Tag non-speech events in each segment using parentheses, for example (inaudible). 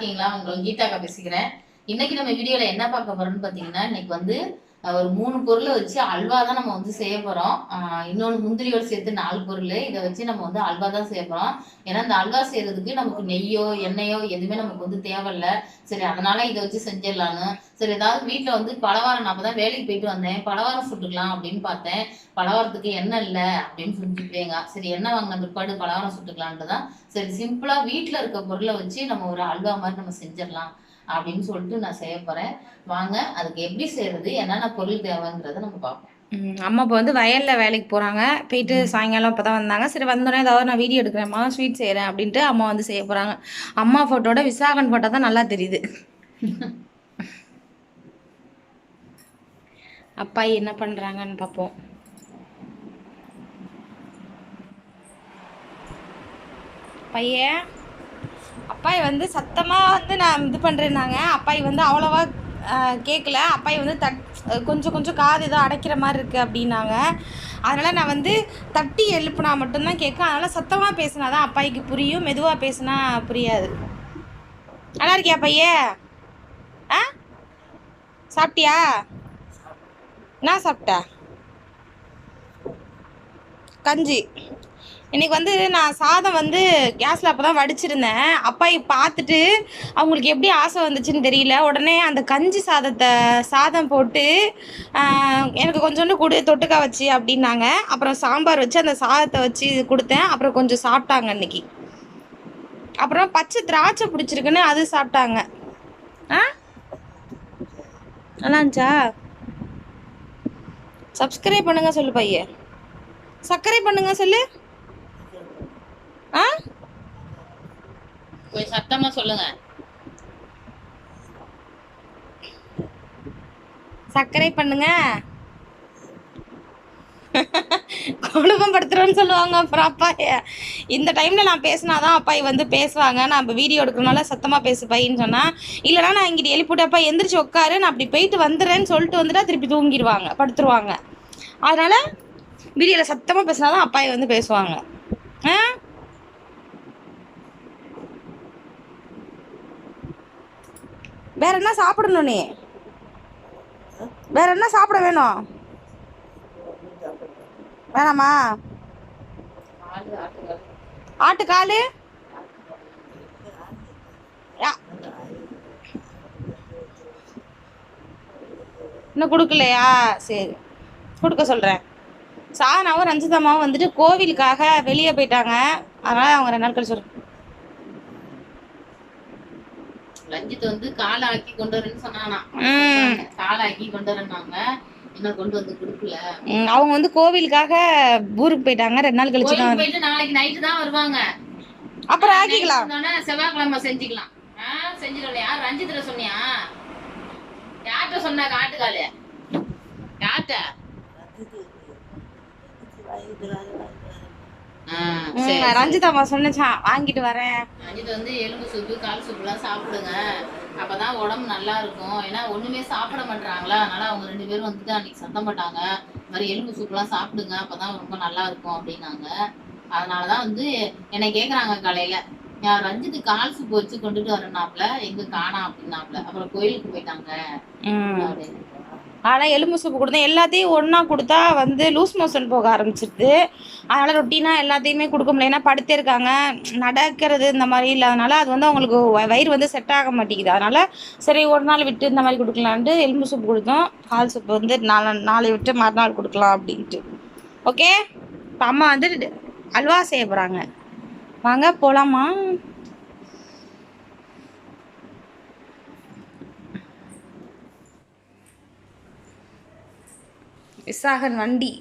இருக்கீங்களா? உங்களை கீதாக்கா பேசிக்கிறேன். இன்னைக்கு நம்ம வீடியோல என்ன பார்க்க போறோம்னு பாத்தீங்கன்னா இன்னைக்கு வந்து ஒரு மூணு பொருளை வச்சு அல்வா தான் நம்ம வந்து செய்ய போகிறோம் இன்னொன்று முந்திரியோடு சேர்த்து நாலு பொருள். இதை வச்சு நம்ம வந்து அல்வா தான் செய்ய போகிறோம் ஏன்னா இந்த அல்வா செய்கிறதுக்கு நமக்கு நெய்யோ எண்ணெயோ எதுவுமே நமக்கு வந்து தேவையில்லை. சரி அதனால இதை வச்சு செஞ்சிடலான்னு. சரி ஏதாவது வீட்டில் வந்து பலவாரம் நான் தான் வேலைக்கு போயிட்டு வந்தேன். பலவாரம் சுட்டுக்கலாம் அப்படின்னு பார்த்தேன். பலவாரத்துக்கு எண்ணெய் இல்லை அப்படின்னு சொல்லிட்டுங்க சரி எண்ணெய் வாங்கின பிற்பாடு பலவாரம் சுட்டுக்கலான்ட்டு தான் சரி சிம்பிளாக வீட்டில் இருக்க பொருளை வச்சு நம்ம ஒரு அல்வா மாதிரி நம்ம செஞ்சிடலாம். அப்படின்னு சொல்லிட்டு நான் செய்ய போறேன். வாங்க அதுக்கு எப்படி செய்யறது என்னென்ன பொருள் தேவைங்கிறத நம்ம பார்ப்போம். அம்மா இப்போ வந்து வயலில் வேலைக்கு போகிறாங்க போயிட்டு சாயங்காலம் இப்போ தான் வந்தாங்க. சரி வந்தோடனே ஏதாவது நான் வீடியோ எடுக்கிறேம்மா ஸ்வீட் செய்கிறேன் அப்படின்ட்டு அம்மா வந்து செய்ய போகிறாங்க அம்மா ஃபோட்டோட விசாகன் ஃபோட்டோ தான் நல்லா தெரியுது. (laughs) அப்பா என்ன பண்ணுறாங்கன்னு பார்ப்போம். பையன்? அப்பாய் வந்து சத்தமாக வந்து நான் இது பண்ணுறேன்னாங்க அப்பாய் வந்து அவ்வளோவா கேட்கல அப்பாய் வந்து தட் கொஞ்சம் கொஞ்சம் காது ஏதோ அடைக்கிற மாதிரி இருக்குது அப்படின்னாங்க. அதனால் நான் வந்து தட்டி எழுப்புனா மட்டும்தான் கேட்கும். அதனால் சத்தமாக பேசினா தான் அப்பாய்க்கு புரியும். மெதுவாக பேசினா புரியாது. நல்லா இருக்கியா பையே? ஆ சாப்பிட்டியா? என்ன சாப்பிட்ட? கஞ்சி. இன்றைக்கி வந்து நான் சாதம் வந்து கேஸில் அப்போ தான் வடிச்சிருந்தேன். அப்பா பார்த்துட்டு அவங்களுக்கு எப்படி ஆசை வந்துச்சுன்னு தெரியல. உடனே அந்த கஞ்சி சாதத்தை சாதம் போட்டு எனக்கு கொஞ்சோண்டு கொடு தொட்டுக்கா வச்சு அப்படின்னாங்க. அப்புறம் சாம்பார் வச்சு அந்த சாதத்தை வச்சு கொடுத்தேன். அப்புறம் கொஞ்சம் சாப்பிட்டாங்க இன்னைக்கு. அப்புறம் பச்சை திராட்சை பிடிச்சிருக்குன்னு அது சாப்பிட்டாங்க. ஆ? நல்லா இருந்துச்சா? சப்ஸ்கிரைப் பண்ணுங்க சொல்லு பையன் சர்க்கரை பண்ணுங்க சொல்லு ஆ கொஞ்சம் சத்தமா சொல்லுங்க. சர்க்கரை பண்ணுங்க. குடும்பம் படுத்துறோன்னு சொல்லுவாங்க அப்புறம் அப்பா இந்த டைம்ல நான் பேசினாதான் அப்பாய் வந்து பேசுவாங்க. நான் இப்போ வீடியோ எடுக்கிறனால சத்தமா பேசு பையன்னு சொன்னா இல்லைனா நான் இங்கிட்டு எழுப்பிட்டு அப்பா எந்திரிச்சு உட்காரு. நான் அப்படி போயிட்டு வந்துடுறேன்னு சொல்லிட்டு வந்துட்டா திருப்பி தூங்கிடுவாங்க படுத்துருவாங்க. அதனால வீடியோல சத்தமா பேசினாதான் அப்பாய் வந்து பேசுவாங்க. ஆ? வேற என்ன சாப்பிடணும் நீ? வேற என்ன சாப்பிட வேணும்? வேணாமா? ஆட்டுக்கால். ஆட்டுக்காலு யா. இன்னும் கொடுக்கலையா? சரி. கொடுக்க சொல்கிறேன் சாதனாவும் ரஞ்சிதாமாவும் வந்துட்டு கோவிலுக்காக வெளியே போயிட்டாங்க. அதனால் அவங்க ரெண்டு நாள் கழிச்சு வரும். ரஞ்சித் வந்து காலை ஆக்கி கொண்டு வரேன்னு சொன்னானா. காலை ஆக்கி கொண்டு வரேன்னாங்க இன்னும் கொண்டு வந்து கொடுக்கல ம், அவங்க வந்து கோவிலுக்காக ஊருக்கு போயிட்டாங்க ரெண்டு நாள் கழிச்சு போயிட்டு நாளைக்கு நைட்டு தான் வருவாங்க அப்புறம் ஆக்கிக்கலாம் செவ்வாய்க்கிழமை செஞ்சுக்கலாம் ஆ செஞ்சிடல யார் ரஞ்சித்ல சொன்னியா யார்கிட்ட சொன்னா காட்டுக்காலு யார்கிட்ட ஆ, சரி, ம், ரஞ்சிதாம்மா சொன்னச்சான் வாங்கிட்டு வரேன். ரஞ்சித் வந்து எலும்பு சூப்பு கால் சூப்புலாம் சாப்பிடுங்க. அப்பதான் உடம்பு நல்லா இருக்கும். ஏன்னா ஒண்ணுமே சாப்பிட மாட்டாங்களா அதனால அவங்க ரெண்டு பேரும் வந்துட்டு அன்னைக்கு சத்தம் போட்டாங்க. இந்த மாதிரி எலும்பு சூப்புலாம் சாப்பிடுங்க. அப்பதான் ரொம்ப நல்லா இருக்கும் அப்படின்னாங்க. அதனாலதான் வந்து என்னை கேக்குறாங்க காலையில. யார் ரஞ்சித் கால் சூப்பு வச்சு கொண்டுட்டு வரனாப்ல எங்க காணா? அப்படின்னாப்ல. அப்புறம் கோயிலுக்கு போயிட்டாங்க. அப்படின்னு ஆனால் எலும்பு சூப்பு கொடுத்தேன். எல்லாத்தையும் ஒன்றா கொடுத்தா வந்து லூஸ் மோஷன் போக ஆரம்பிச்சிருது. அதனால் ரொட்டீனாக எல்லாத்தையுமே கொடுக்க முடியல. ஏன்னா படுத்தே இருக்காங்க. நடக்கிறது இந்த மாதிரி இல்லாதனால அது வந்து அவங்களுக்கு வ- வயிறு வந்து செட் ஆக மாட்டேங்குது. அதனால் சரி ஒரு நாள் விட்டு இந்த மாதிரி கொடுக்கலான்ட்டு எலும்பு சூப்பு கொடுத்தோம். பால் சூப்பு வந்து நாளை நாளை விட்டு மறுநாள் கொடுக்கலாம் அப்படின்ட்டு. ஓகே இப்போ அம்மா வந்து அல்வா செய்ய போகிறாங்க வாங்க போகலாமா விசாகன் வண்டி.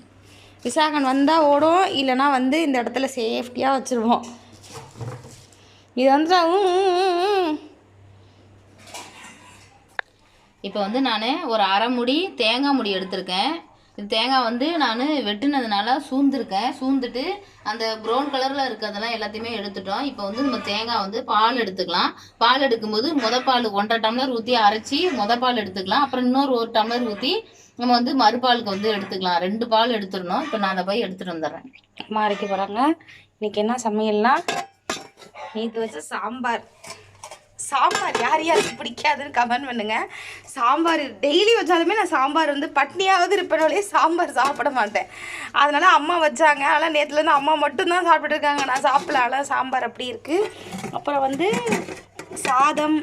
விசாகன் வந்தால் ஓடும் இல்லைன்னா வந்து இந்த இடத்துல சேஃப்டியாக வச்சுருவோம். இது வந்து இப்போ வந்து நான் ஒரு அரை முடி தேங்காய் முடி எடுத்திருக்கேன். இது தேங்காய் வந்து நான் வெட்டினதுனால சூழ்ந்துருக்கேன். சூழ்ந்துட்டு அந்த ப்ரௌன் கலரில் இருக்கிறதெல்லாம் எல்லாத்தையுமே எடுத்துட்டோம். இப்போ வந்து நம்ம தேங்காய் வந்து பால் எடுத்துக்கலாம். பால் எடுக்கும்போது முத பால் ஒன்றரை டம்ளர் ஊற்றி அரைச்சி முத பால் எடுத்துக்கலாம். அப்புறம் இன்னொரு ஒரு டம்ளர் ஊற்றி நம்ம வந்து மறுபாலுக்கு வந்து எடுத்துக்கலாம். ரெண்டு பால் எடுத்துடணும். இப்போ நான் அதை போய் எடுத்துகிட்டு வந்துடுறேன். அம்மா அரைக்க போகிறாங்க இன்னைக்கு என்ன சமையல்னா? நேற்று வச்ச சாம்பார். சாம்பார் யார் யாருக்கு பிடிக்காதுன்னு கமெண்ட் பண்ணுங்க. சாம்பார் டெய்லி வச்சாலுமே நான் சாம்பார் வந்து பட்னியாவது இருப்பேனாலே சாம்பார் சாப்பிட மாட்டேன். அதனால அம்மா வச்சாங்க. ஆனால் நேற்றுலேருந்து அம்மா மட்டும்தான் சாப்பிட்டுருக்காங்க நான் சாப்பிடல. ஆனால் சாம்பார் அப்படி இருக்குது அப்புறம் வந்து சாதம்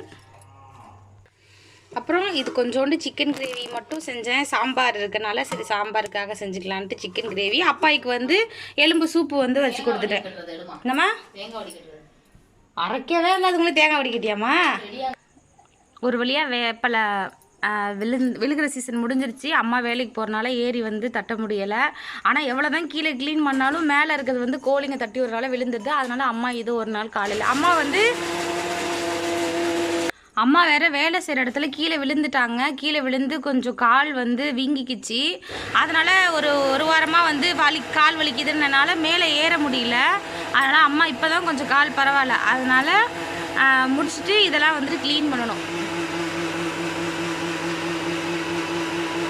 அப்புறம் இது கொஞ்சோண்டு சிக்கன் கிரேவி மட்டும் செஞ்சேன். சாம்பார் இருக்கனால சரி சாம்பாருக்காக செஞ்சுக்கலான்ட்டு சிக்கன் கிரேவி அப்பாய்க்கு வந்து எலும்பு சூப்பு வந்து வச்சு கொடுத்துட்டேன். என்னம்மா? அரைக்கவே இல்லாதவங்களே தேங்காய் வடிக்கட்டியாம்மா? ஒரு வழியாக வேப்பலை விழுந்து விழுகிற சீசன் முடிஞ்சிருச்சு. அம்மா வேலைக்கு போகிறனால ஏறி வந்து தட்ட முடியலை. ஆனால் எவ்வளோ தான் கீழே க்ளீன் பண்ணாலும் மேலே இருக்கிறது வந்து கோழிங்க தட்டி ஒரு நாள் விழுந்துடுது. அதனால அம்மா இது ஒரு நாள் காலையில் அம்மா வந்து அம்மா வேற வேலை செய்கிற இடத்துல கீழே விழுந்துட்டாங்க. கீழே விழுந்து கொஞ்சம் கால் வந்து வீங்கிக்கிச்சு. அதனால் ஒரு ஒரு வாரமாக வந்து வலி கால் வலிக்குதுன்றனால மேலே ஏற முடியல. அதனால் அம்மா இப்போ தான் கொஞ்சம் கால் பரவாயில்ல. அதனால் முடிச்சுட்டு இதெல்லாம் வந்துட்டு க்ளீன் பண்ணணும்.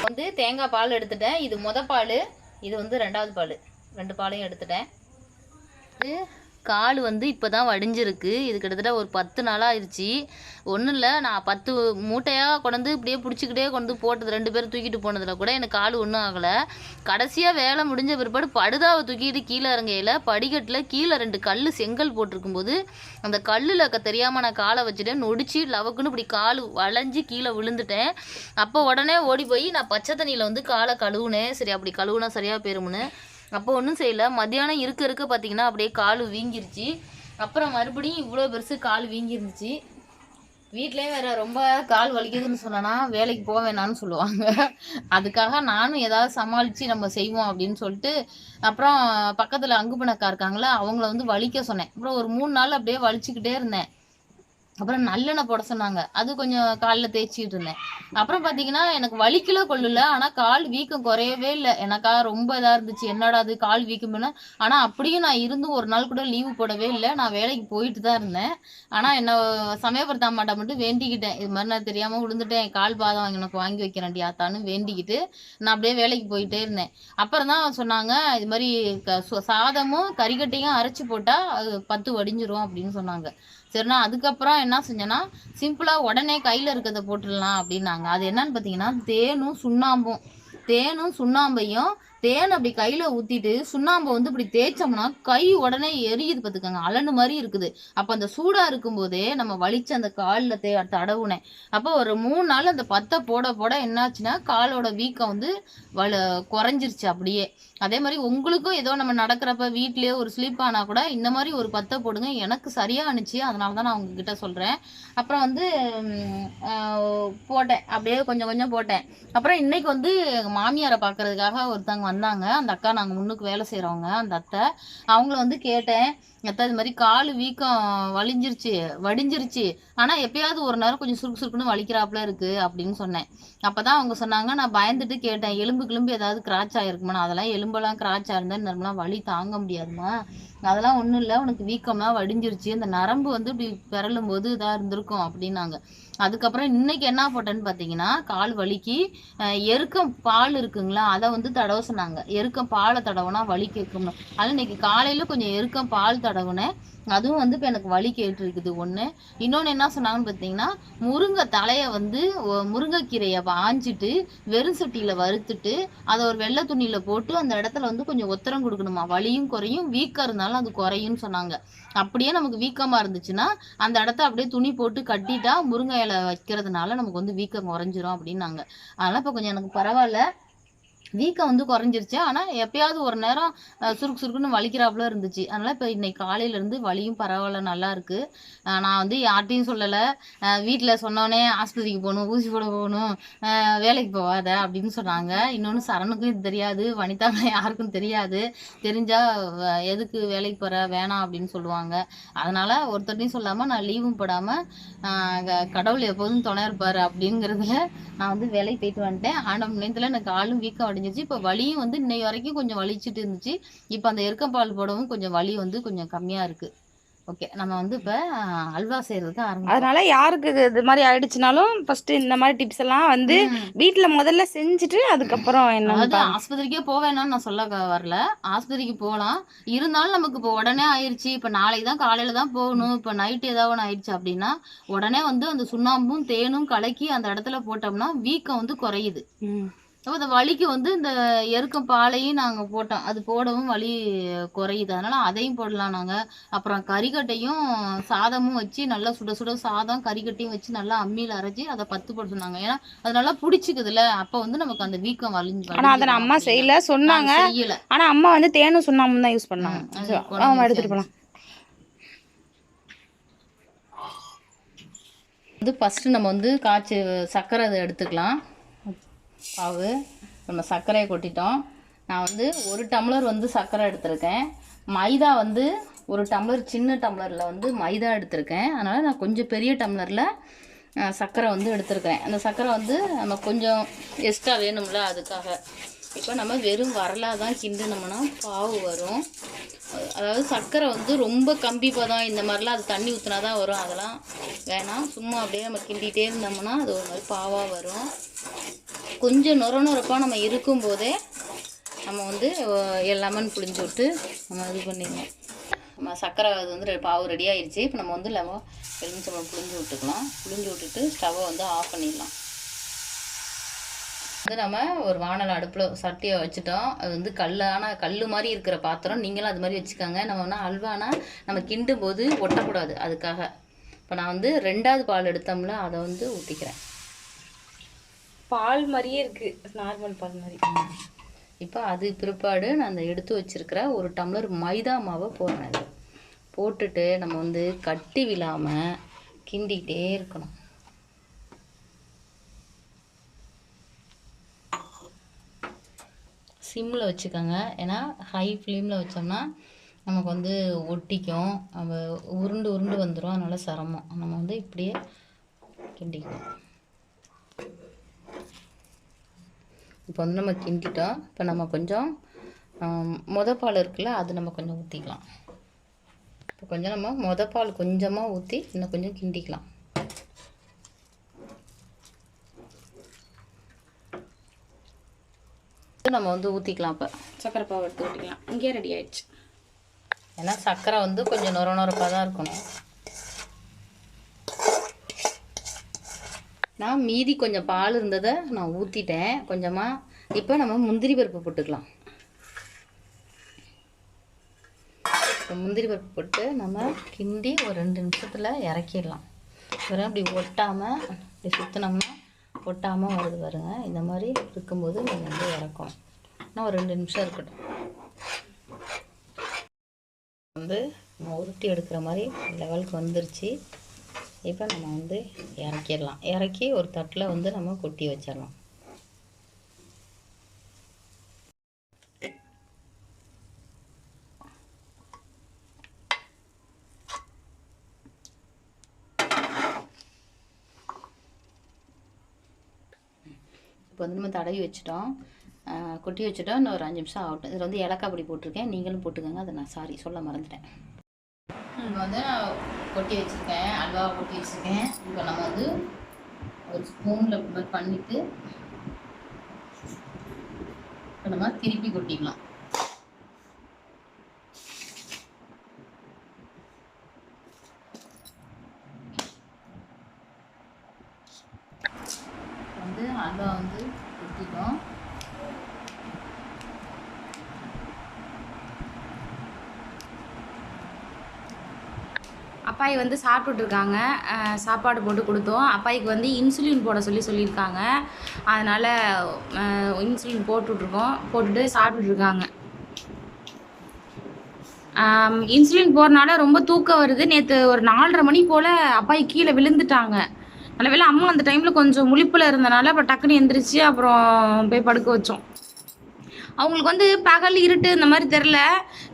வந்து தேங்காய் பால் எடுத்துட்டேன். இது முத பால் இது வந்து ரெண்டாவது பால். ரெண்டு பாலையும் எடுத்துட்டேன். இது கால் வந்து இப்போ தான் வடிஞ்சிருக்கு. இது கிட்டத்தட்ட ஒரு பத்து நாளாக ஆயிடுச்சு ஒன்றும் இல்லை நான் பத்து மூட்டையாக கொண்டு இப்படியே பிடிச்சிக்கிட்டே கொண்டு போட்டது. ரெண்டு பேரும் தூக்கிட்டு போனதில் கூட எனக்கு கால் ஒன்றும் ஆகலை. கடைசியாக வேலை முடிஞ்ச பிற்பாடு படுதாவை தூக்கிட்டு கீழே இறங்கையில் படிக்கட்டில் கீழே ரெண்டு கல் செங்கல் போட்டிருக்கும்போது அந்த கல்லில் தெரியாமல் நான் காலை வச்சுட்டேன். நொடிச்சு லவக்குன்னு இப்படி கால் வளைஞ்சு கீழே விழுந்துட்டேன். அப்போ உடனே ஓடி போய் நான் பச்சை தண்ணியில் வந்து காலை கழுவுனேன். சரி அப்படி கழுவுனா சரியாக போயிருமுன்னு. அப்போ ஒன்றும் செய்யல. மத்தியானம் இருக்க இருக்க பார்த்தீங்கன்னா அப்படியே கால் வீங்கிருச்சு. அப்புறம் மறுபடியும் இவ்வளோ பெருசு கால் வீங்கிருந்துச்சு. வீட்லேயே வேற ரொம்ப கால் வலிக்குதுன்னு சொன்னேன்னா வேலைக்கு போக வேணாம்னு சொல்லுவாங்க. அதுக்காக நானும் ஏதாவது சமாளித்து நம்ம செய்வோம் அப்படின்னு சொல்லிட்டு அப்புறம் பக்கத்தில் அங்குப்பணக்கா இருக்காங்களா அவங்கள வந்து வலிக்க சொன்னேன். அப்புறம் ஒரு மூணு நாள் அப்படியே வலிச்சுக்கிட்டே இருந்தேன். அப்புறம் நல்லெண்ணெய் போட சொன்னாங்க. அது கொஞ்சம் காலில் தேய்ச்சிட்டு இருந்தேன். அப்புறம் பார்த்தீங்கன்னா எனக்கு வலிக்கல கொள்ளல ஆனால் கால் வீக்கம் குறையவே இல்லை. எனக்கா ரொம்ப இதாக இருந்துச்சு. என்னடா அது கால் வீக்கம்னு. ஆனால் அப்படியும் நான் இருந்தும் ஒரு நாள் கூட லீவு போடவே இல்லை. நான் வேலைக்கு போயிட்டு தான் இருந்தேன். ஆனால் என்ன சமயப்படுத்த மாட்டா மட்டும் வேண்டிக்கிட்டேன். இது மாதிரி நான் தெரியாமல் விழுந்துட்டேன் கால் பாதம் வாங்கி உனக்கு வாங்கி வைக்கிறேன் ஆத்தான்னு வேண்டிக்கிட்டு நான் அப்படியே வேலைக்கு போயிட்டே இருந்தேன். அப்புறம் தான் சொன்னாங்க இது மாதிரி க- சு- சாதமும் கறிக்கட்டையும் அரைச்சி போட்டால் அது பத்து வடிஞ்சிரும் அப்படின்னு சொன்னாங்க. சரிண்ணா அதுக்கப்புறம் என்ன செஞ்சேன்னா சிம்பிளாக உடனே கையில் இருக்கிறத போட்டுடலாம் அப்படின்னாங்க. அது என்னன்னு பார்த்தீங்கன்னா தேனும் சுண்ணாம்பும் தேனும் சுண்ணாம்பையும் தேன் அப்படி கையில் ஊற்றிட்டு சுண்ணாம்பை வந்து இப்படி தேய்ச்சோம்னா கை உடனே எரியுது பார்த்துக்கோங்க. அலண்டு மாதிரி இருக்குது. அப்போ அந்த சூடாக இருக்கும்போதே நம்ம வலிச்சு அந்த காலில் தே தடவுனேன். அப்போ ஒரு மூணு நாள் அந்த பத்தை போட போட என்னாச்சுன்னா காலோட வீக்கம் வந்து வல குறைஞ்சிருச்சு அப்படியே. அதே மாதிரி உங்களுக்கும் ஏதோ நம்ம நடக்கிறப்ப வீட்லயே ஒரு ஸ்லீப் ஆனா கூட இந்த மாதிரி ஒரு பத்தை போடுங்க. எனக்கு சரியா அனுச்சு. அதனால தான் நான் உங்ககிட்ட சொல்றேன். அப்புறம் வந்து போட்டேன். அப்படியே கொஞ்சம் கொஞ்சம் போட்டேன். அப்புறம் இன்னைக்கு வந்து மாமியாரை பார்க்கறதுக்காக ஒருத்தவங்க வந்தாங்க. அந்த அக்கா நாங்க முன்னுக்கு வேலை செய்கிறவங்க அந்த அத்தை. அவங்கள வந்து கேட்டேன். அத்தை இது மாதிரி கால் வீக்கம் வலிஞ்சிருச்சு வடிஞ்சிருச்சு. ஆனா எப்பயாவது ஒரு நேரம் கொஞ்சம் சுருக்கு சுருக்குன்னு வலிக்கிறாப்புல இருக்கு அப்படின்னு சொன்னேன். அப்பதான் அவங்க சொன்னாங்க நான் பயந்துட்டு கேட்டேன். எலும்பு கிளும்பு ஏதாவது கிராச் ஆயிருக்குமா அதெல்லாம் எலும்பெல்லாம் கிராச் ஆயிருந்தா நிர்மலா வலி தாங்க முடியாதுமா அதெல்லாம் ஒன்றும் இல்லை. உனக்கு வீக்கம்லாம் வடிஞ்சிருச்சு. அந்த நரம்பு வந்து இப்படி பிறலும் போது இதாக இருந்திருக்கும் அப்படின்னாங்க. அதுக்கப்புறம் இன்னைக்கு என்ன போட்டேன்னு பார்த்தீங்கன்னா கால் வலிக்கு. எருக்கம் பால் இருக்குங்களா? அதை வந்து தடவ சொன்னாங்க. எருக்கம் பாலை தடவுனா வலி கேட்கணும் அதனால் இன்னைக்கு காலையில் கொஞ்சம் எருக்கம் பால் தடவுனேன். அதுவும் வந்து இப்போ எனக்கு வலி கேட்டுருக்குது ஒன்று இன்னொன்று என்ன சொன்னாங்கன்னு பார்த்தீங்கன்னா முருங்கை தலையை வந்து முருங்கைக்கீரையை வாஞ்சிட்டு வெறும் சட்டியில் வறுத்துட்டு அதை ஒரு வெள்ளை துணியில் போட்டு அந்த இடத்துல வந்து கொஞ்சம் ஒத்தரம் கொடுக்கணுமா? வலியும் குறையும் வீக்கம் இருந்தாலும் அது குறையும்னு சொன்னாங்க. அப்படியே நமக்கு வீக்கமாக இருந்துச்சுன்னா அந்த இடத்த அப்படியே துணி போட்டு கட்டிட்டா முருங்கை இலை வைக்கிறதுனால நமக்கு வந்து வீக்கம் குறைஞ்சிரும் அப்படின்னாங்க. அதனால் இப்போ கொஞ்சம் எனக்கு பரவாயில்ல. வீக்கம் வந்து குறைஞ்சிருச்சு. ஆனால் எப்பயாவது ஒரு நேரம் சுருக்கு சுருக்குன்னு வலிக்கிறாப்புல இருந்துச்சு. அதனால் இப்போ இன்னைக்கு காலையிலேருந்து வலியும் பரவாயில்ல நல்லா இருக்குது நான் வந்து யார்ட்டையும் சொல்லலை. வீட்டில் சொன்னோன்னே ஆஸ்பத்திரிக்கு போகணும் ஊசி போட போகணும் வேலைக்கு போகாத அப்படின்னு சொன்னாங்க. இன்னொன்று சரணுக்கும் இது தெரியாது வனிதாவில் யாருக்கும் தெரியாது. தெரிஞ்சால் எதுக்கு வேலைக்கு போகிற வேணாம் அப்படின்னு சொல்லுவாங்க. அதனால் ஒருத்தர்ட்டையும் சொல்லாமல் நான் லீவும் போடாமல் க- கடவுள் எப்போதும் துணை இருப்பார் அப்படிங்கிறதுல நான் வந்து வேலைக்கு போயிட்டு வந்துட்டேன். ஆண்டம் நேரத்தில் எனக்கு காலும் வீக்கம் அடைஞ்சிச்சு இப்போ வலியும் வந்து இன்னை வரைக்கும் கொஞ்சம் வலிச்சிட்டு இருந்துச்சு. இப்போ அந்த எருக்கம்பால் போடவும் கொஞ்சம் வலி வந்து கொஞ்சம் கம்மியா இருக்கு. ஓகே நம்ம வந்து இப்போ அல்வா செய்யறதுக்கு ஆரம்பிக்கலாம் அதனால யாருக்கு இது- மாதிரி ஆயிடுச்சுனாலும் ஃபர்ஸ்ட் இந்த மாதிரி டிப்ஸ் எல்லாம் வந்து வீட்ல முதல்ல செஞ்சுட்டு அதுக்கப்புறம் என்ன அதாவது ஆஸ்பத்திரிக்கே போவேணாம்னு நான் சொல்ல வரல. ஆஸ்பத்திரிக்கு போகலாம். இருந்தாலும் நமக்கு இப்போ உடனே ஆயிடுச்சு இப்போ நாளைக்கு தான் காலையில தான் போகணும். இப்போ நைட் ஏதாவது ஒன்று ஆயிடுச்சு அப்படின்னா உடனே வந்து அந்த சுண்ணாம்பும் தேனும் கலக்கி அந்த இடத்துல போட்டோம்னா வீக்கம் வந்து குறையுது. அப்போ அந்த வலிக்கு வந்து இந்த எருக்கம் பாலையும் நாங்கள் போட்டோம். அது போடவும் வலி குறையுது. அதனால அதையும் போடலாம் நாங்கள் அப்புறம் கறிக்கட்டையும் சாதமும் வச்சு நல்லா சுட சுட சாதம் கறிக்கட்டையும் வச்சு நல்லா அம்மியில் அரைச்சி அதை பத்து போட சொன்னாங்க. ஏன்னா அது நல்லா பிடிச்சிக்குதுல்ல. அப்போ வந்து நமக்கு அந்த வீக்கம் வலிஞ்சு ஆனா அதை அம்மா செய்யல. சொன்னாங்க. செய்யல. ஆனா அம்மா வந்து தேனும் சுண்ணாமும் தான் யூஸ் பண்ணாங்க. ம், அது So, குழந்தைங்க ஆமா எடுத்துட்டு போலாம். வந்து ஃபஸ்ட்டு நம்ம வந்து காய்ச்சி சர்க்கரை அதை எடுத்துக்கலாம். பாவு. நம்ம சர்க்கரையை கொட்டிட்டோம். நான் வந்து ஒரு டம்ளர் வந்து சர்க்கரை எடுத்திருக்கேன். மைதா வந்து ஒரு டம்ளர் சின்ன டம்ளரில் வந்து மைதா எடுத்திருக்கேன். அதனால் நான் கொஞ்சம் பெரிய டம்ளரில் சர்க்கரை வந்து எடுத்திருக்கிறேன். அந்த சர்க்கரை வந்து நம்ம கொஞ்சம் எக்ஸ்ட்ரா வேணும்ல அதுக்காக. இப்போ நம்ம வெறும் வரலா தான் கிண்டினோம்னா பாவு வரும். அதாவது சர்க்கரை வந்து ரொம்ப கம்பி பதம் இந்த மாதிரிலாம் அது தண்ணி ஊற்றினா தான் வரும். அதெல்லாம் வேணாம். சும்மா அப்படியே நம்ம கிண்டிகிட்டே இருந்தோம்னா அது ஒரு மாதிரி பாவாக வரும். கொஞ்சம் நொர நொரப்பாக நம்ம இருக்கும்போதே நம்ம வந்து லெமன் புளிஞ்சு விட்டு நம்ம இது பண்ணிடணும் நம்ம சர்க்கரை அது வந்து ரெ- பாவு ரெடி ஆயிடுச்சு இப்போ நம்ம வந்து லெமன் எலுமிச்சம்பழம் புளிஞ்சு விட்டுக்கலாம். புளிஞ்சு விட்டுட்டு ஸ்டவ்வை வந்து ஆஃப் பண்ணிடலாம். வந்து நம்ம ஒரு வானல் அடுப்பில் சட்டியை வச்சுட்டோம். அது வந்து கல்லான கல் மாதிரி இருக்கிற பாத்திரம். நீங்களும் அது மாதிரி வச்சுக்கோங்க. நம்ம வந்து அல்வானா நம்ம கிண்டும் போது ஒட்டக்கூடாது. அதுக்காக. இப்போ நான் வந்து ரெண்டாவது பால் எடுத்தோம்ல அதை வந்து ஊற்றிக்கிறேன் பால் மாதிரியே இருக்கு. நார்மல் பால் மாதிரி. இப்போ அது பிற்பாடு நான் அந்த எடுத்து வச்சிருக்கிற ஒரு டம்ளர் மைதா மாவை போடுறேன் போட்டுட்டு நம்ம வந்து கட்டி விழாமல் கிண்டிக்கிட்டே இருக்கணும். சிம்மில் வச்சுக்கோங்க. ஏன்னா ஹை ஃப்ளேமில் வச்சோம்னா நமக்கு வந்து ஒட்டிக்கும். நம்ம உருண்டு உருண்டு வந்துடும் அதனால் சிரமம். நம்ம வந்து இப்படியே கிண்டிக்கணும். இப்போ வந்து நம்ம கிண்டிட்டோம் இப்போ நம்ம கொஞ்சம் மொத பால் இருக்குல்ல அது நம்ம கொஞ்சம் ஊற்றிக்கலாம் இப்போ கொஞ்சம் நம்ம மொத பால் கொஞ்சமாக ஊற்றி இன்னும் கொஞ்சம் கிண்டிக்கலாம். இது நம்ம வந்து ஊற்றிக்கலாம் இப்போ. சக்கரை பாவு எடுத்து விட்டுக்கலாம் இங்கே ரெடி ஆயிடுச்சு. ஏன்னா சர்க்கரை வந்து கொஞ்சம் நொர நொரப்பாக தான் இருக்கணும். நான் மீதி கொஞ்சம் பால் இருந்ததை நான் ஊற்றிட்டேன் கொஞ்சமாக இப்போ நம்ம முந்திரி பருப்பு போட்டுக்கலாம். இப்போ முந்திரி பருப்பு போட்டு நம்ம கிண்டி ஒரு ரெண்டு நிமிஷத்தில் இறக்கிடலாம். வெறும் அப்படி ஒட்டாமல் இப்படி சுற்றினோம்னா ஒட்டாமல் வருது பாருங்க. இந்த மாதிரி இருக்கும்போது நீங்கள் வந்து இறக்கும். இன்னும் ஒரு ரெண்டு நிமிஷம் இருக்கட்டும். வந்து உருட்டி எடுக்கிற மாதிரி லெவலுக்கு வந்துருச்சு. இப்போ நம்ம வந்து இறக்கிடலாம். இறக்கி ஒரு தட்டில் வந்து நம்ம கொட்டி வச்சிடலாம். இப்போ வந்து நம்ம தடவி வச்சுட்டோம். கொட்டி வச்சுட்டோம். இன்னும் ஒரு அஞ்சு நிமிஷம் ஆகட்டும். இதில் வந்து ஏலக்காய் பொடி போட்டிருக்கேன். நீங்களும் போட்டுக்கோங்க. அதை நான் சாரி சொல்ல மறந்துட்டேன். இப்போ வந்து கொட்டி வச்சுருக்கேன் அல்வாவை கொட்டி வச்சுருக்கேன். இப்போ நம்ம வந்து ஒரு ஸ்பூனில் மாதிரி பண்ணிவிட்டு இப்போ நம்ம திருப்பி கொட்டிக்கலாம் வந்து அல்வா வந்து கொட்டிட்டோம் அப்பாய் வந்து சாப்பிட்டுட்ருக்காங்க. சாப்பாடு போட்டு கொடுத்தோம். அப்பாய்க்கு வந்து இன்சுலின் போட சொல்லி சொல்லியிருக்காங்க. அதனால் இன்சுலின் போட்டுட்ருக்கோம். போட்டுட்டு சாப்பிட்டுட்ருக்காங்க. இன்சுலின் போகிறனால ரொம்ப தூக்கம் வருது. நேற்று ஒரு நாலரை மணி போல் அப்பாய் கீழே விழுந்துட்டாங்க. நல்ல வேலை அம்மா அந்த டைமில் கொஞ்சம் முழிப்பில் இருந்தனால அப்புறம் டக்குன்னு எந்திரிச்சு அப்புறம் போய் படுக்க வச்சோம். அவங்களுக்கு வந்து பகல் இருட்டு இந்த மாதிரி தெரில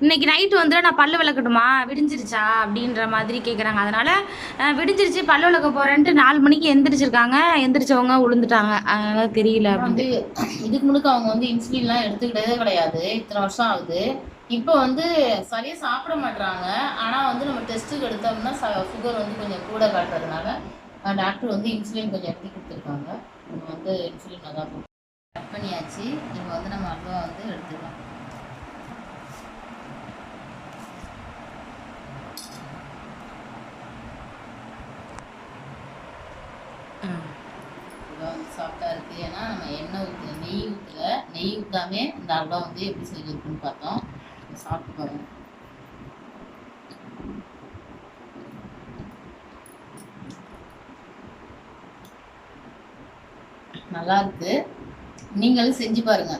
இன்னைக்கு நைட்டு வந்து நான் பல்லு விளக்கட்டுமா? விடிஞ்சிருச்சா? அப்படின்ற மாதிரி கேட்குறாங்க அதனால விடிஞ்சிருச்சு பல்லு விளக்க போகிறேன்ட்டு நாலு மணிக்கு எந்திரிச்சிருக்காங்க. எந்திரிச்சவங்க விழுந்துட்டாங்க அதனால தெரியல வந்து இதுக்கு முழுக்க அவங்க வந்து இன்சுலின்லாம் எடுத்துக்கிட்டதே கிடையாது. இத்தனை வருஷம் ஆகுது. இப்போ வந்து சரியா சாப்பிட மாட்றாங்க. ஆனா வந்து நம்ம டெஸ்ட்டுக்கு எடுத்தோம்னா சுகர் வந்து கொஞ்சம் கூட காட்டுறதுனால டாக்டர் வந்து இன்சுலின் கொஞ்சம் எடுத்து கொடுத்துருக்காங்க. நம்ம வந்து இன்சுலின் அதான் கட் பண்ணியாச்சு. இப்போ வந்து நம்ம அல்வா வந்து எடுத்துக்கலாம். அல்வா வந்து சாஃப்டா இருக்கு. ஏன்னா நம்ம எண்ணெய் ஊற்றல நெய் ஊற்றல நெய் ஊற்றாமே இந்த அல்வா வந்து எப்படி செஞ்சிருக்குன்னு பார்த்தோம். சாப்பிட்டு பாருங்க. நல்லா இருக்கு. நீங்களும் செஞ்சு பாருங்க.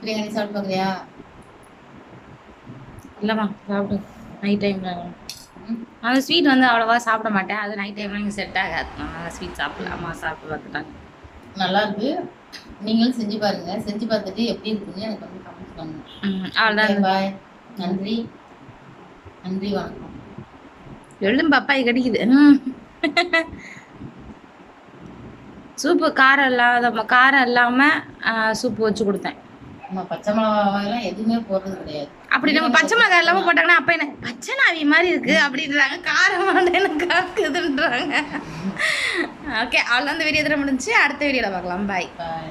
பிரியாணி சாப்பிட்டு பார்க்குறியா இல்லைம்மா சாப்பிடு. நைட் டைமில் அந்த ஸ்வீட் வந்து அவ்வளோவா சாப்பிட மாட்டேன். அது நைட் டைமில் எனக்கு செட் ஆகாது. நான் ஸ்வீட் சாப்பிடல அம்மா சாப்பிட்டு பார்த்துட்டாங்க நல்லா இருக்கு. நீங்களும் செஞ்சு பாருங்க. செஞ்சு பார்த்துட்டு எப்படி இருக்குன்னு எனக்கு வந்து கமெண்ட் பண்ணுங்க. அவ்வளோதான் பாய் நன்றி. நன்றி வணக்கம். எள்ளும் பப்பாய் கடிக்குது. (laughs) சூப்பு காரம் இல்லாத காரம் இல்லாமல் சூப்பு வச்சு கொடுத்தேன். பச்சை எதுவுமே போடுறது கிடையாது. அப்படி நம்ம பச்சை மிளகாய் இல்லாமல் போட்டாங்கன்னா அப்போ என்ன? பச்சை நாவி மாதிரி இருக்கு அப்படின்றாங்க. காரமான எனக்கு காக்குதுன்றாங்க. (laughs) ஓகே அவ்வளோ அந்த வீடியோ இதில் முடிஞ்சு அடுத்த வீடியோவில் பார்க்கலாம். பாய் பாய்